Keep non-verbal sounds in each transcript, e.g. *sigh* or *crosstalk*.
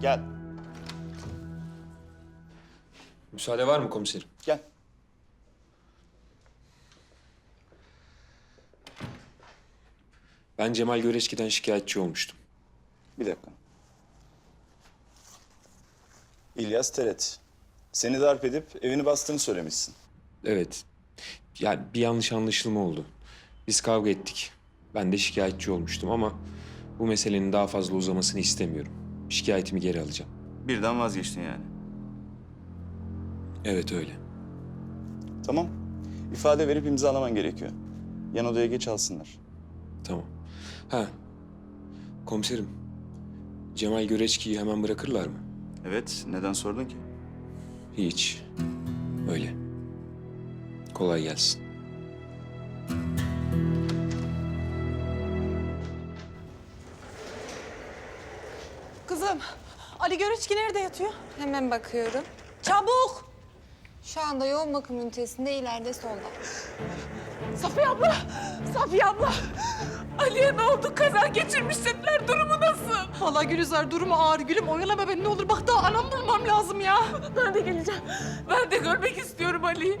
Gel. Müsaade var mı komiserim? Gel. Ben Cemal Göreçki'den şikayetçi olmuştum. Bir dakika. İlyas Teret. Seni darp edip evini bastığını söylemişsin. Evet. Yani bir yanlış anlaşılma oldu. Biz kavga ettik. Ben de şikayetçi olmuştum ama bu meselenin daha fazla uzamasını istemiyorum. Şikayetimi geri alacağım. Birden vazgeçtin yani. Evet öyle. Tamam. İfade verip imzalaman gerekiyor. Yan odaya geç alsınlar. Tamam. Ha. Komiserim. Cemal Göreçki'yi hemen bırakırlar mı? Evet, neden sordun ki? Hiç. Öyle. Kolay gelsin. Ali Göreçki nerede yatıyor? Hemen bakıyorum. Çabuk! Şu anda yoğun bakım ünitesinde ileride solda. Safiye abla! Safiye abla! Ali'ye ne oldu? Kaza geçirmiş dediler. Durumu nasıl? Vallahi Gülizar durumu ağır. Gülüm oyalama beni ne olur. Bak daha anam bulmam lazım ya. Ben de geleceğim. Ben de görmek istiyorum Ali'yi.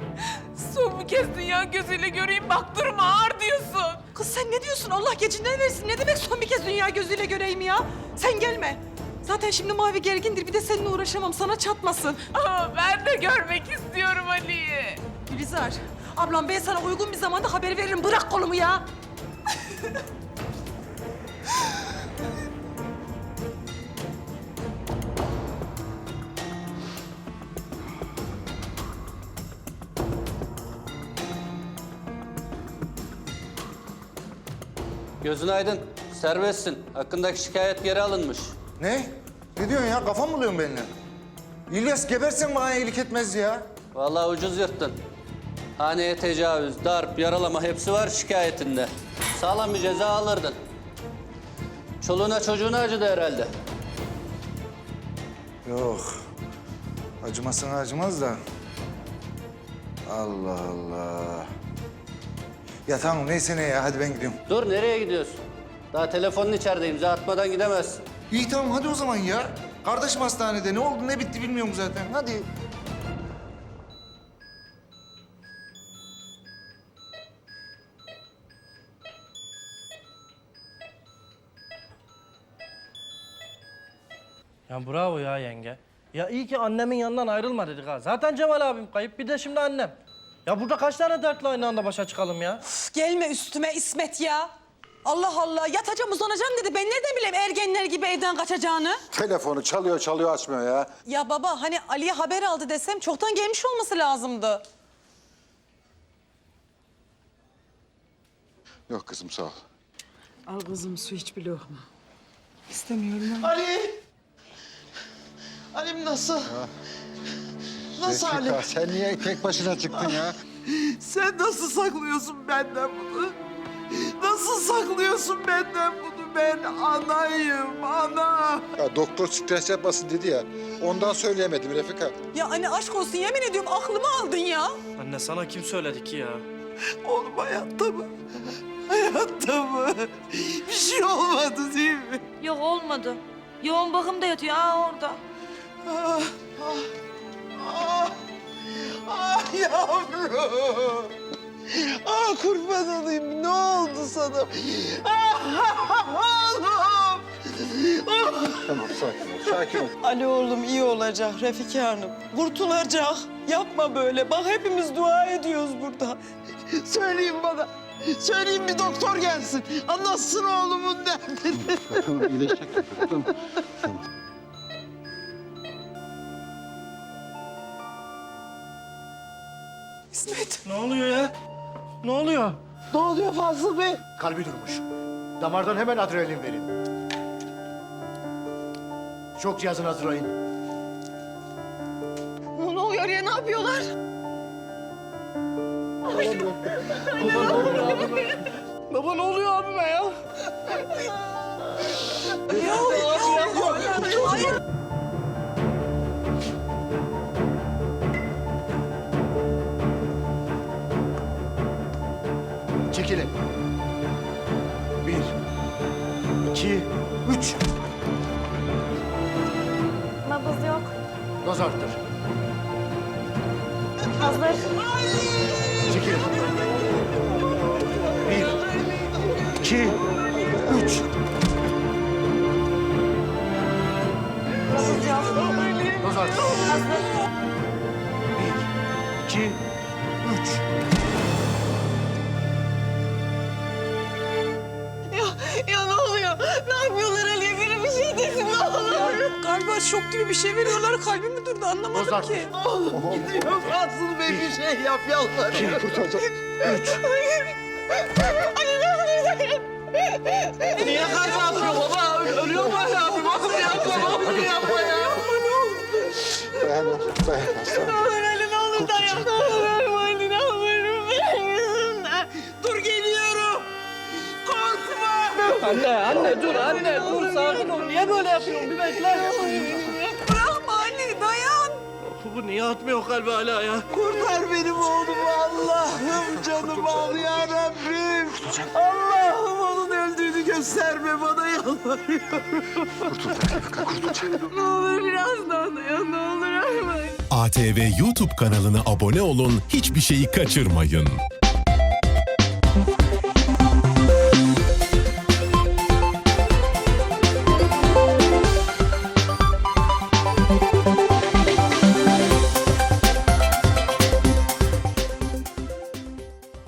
Son bir kez dünya gözüyle göreyim. Bak durumu ağır diyorsun. Kız sen ne diyorsun? Allah gecinden versin. Ne demek son bir kez dünya gözüyle göreyim ya? Sen gelme. Zaten şimdi Mavi gergindir. Bir de seninle uğraşamam. Sana çatmasın. Ama ben de görmek istiyorum Ali'yi. Gülizar, ablam ben sana uygun bir zamanda haber veririm. Bırak kolumu ya. Gözün aydın. Serbestsin. Hakkındaki şikayet geri alınmış. Ne? Ne diyorsun ya? Kafa mı buluyorsun benimle? İlyas gebersen bana iyilik etmez ya. Vallahi ucuz yırttın. Haneye tecavüz, darp, yaralama hepsi var şikayetinde. Sağlam bir ceza alırdın. Çoluğuna çocuğuna acıdı herhalde. Yok. Acımasına acımaz da. Allah Allah. Ya tamam neyse ne ya hadi ben gidiyorum. Dur nereye gidiyorsun? Daha telefonun içeride imza atmadan gidemezsin. İyi tamam hadi o zaman ya. Kardeşim hastanede ne oldu ne bitti bilmiyorum zaten. Hadi. Ya bravo ya yenge. Ya iyi ki annemin yanından ayrılma dedik ha. Zaten Cemal abim kayıp bir de şimdi annem. Ya burada kaç tane dertle aynı anda başa çıkalım ya? Üf, gelme üstüme İsmet ya. Allah Allah yatacağım uzanacağım dedi. Ben nereden bileyim ergenler gibi evden kaçacağını? Telefonu çalıyor çalıyor açmıyor ya. Ya baba hani Ali'ye haber aldı desem çoktan gelmiş olması lazımdı. Yok kızım sağ ol. Al kızım su iç bir lokma. İstemiyorum ben. Ali! Halim nasıl? Nasıl? Refika, sen niye tek başına çıktın ya? Sen nasıl saklıyorsun benden bunu? Saklıyorsun benden bunu? Ben anayım, ana. ya doktor stres yapmasın dedi ya. Ondan söyleyemedim Refika. Ya anne aşk olsun yemin ediyorum aklımı aldın ya. Anne sana kim söyledi ki ya? Oğlum hayatta mı? Hayatta mı? Bir şey olmadı değil mi? Yok olmadı. Yoğun bakımda yatıyor ha orada. Ah, ah, ah, ah yavrum. *laughs* Ah kurban olayım ne oldu sana? Ah oğlum. Tamam sakin ol sakin ol. Ali oğlum iyi olacak Refika Hanım. Kurtulacak. Yapma böyle. Bak hepimiz dua ediyoruz burada. Söyleyin bana. Söyleyin bir doktor gelsin. Anlatsın oğlumun derdini. Tamam iyileşecek. Tamam. İsmet. Ne oluyor ya? Ne oluyor? Ne oluyor Fazıl Bey? Kalbi durmuş. Damardan hemen adrenalin verin. Şok cihazını hazırlayın. Ne oluyor ya ne yapıyorlar? Baba ne oluyor abime ya? Çekilin. Doz arttır. Hazır. Çekilin. Bir, iki, üç. Doz arttır. Bir, iki, Galiba şok gibi bir şey veriyorlar. Kalbim mi durdu anlamadım arttır. ki. Gidiyor. Asıl Bey bir şey yap yalvarırım. Ali ne olur Niye kalp atıyor baba? Ölüyor mu Ali abi? Bakın yapma, bakın yapma ya. Dayan oğlum, dayan. Ne olur Ali ne olur dayan. Ne olur Anne, anne dur anne dur sakin ol. Niye böyle yapıyorsun? Bir bekle. Bırakma Ali dayan. Bu niye atmıyor kalbi hala ya? Kurtar benim oğlumu Allah'ım canım al ya Rabbim. Allah'ım onun öldüğünü gösterme bana yalvarıyorum. ne olur biraz daha dayan ne olur ölme. ATV YouTube kanalına abone olun, hiçbir şeyi kaçırmayın.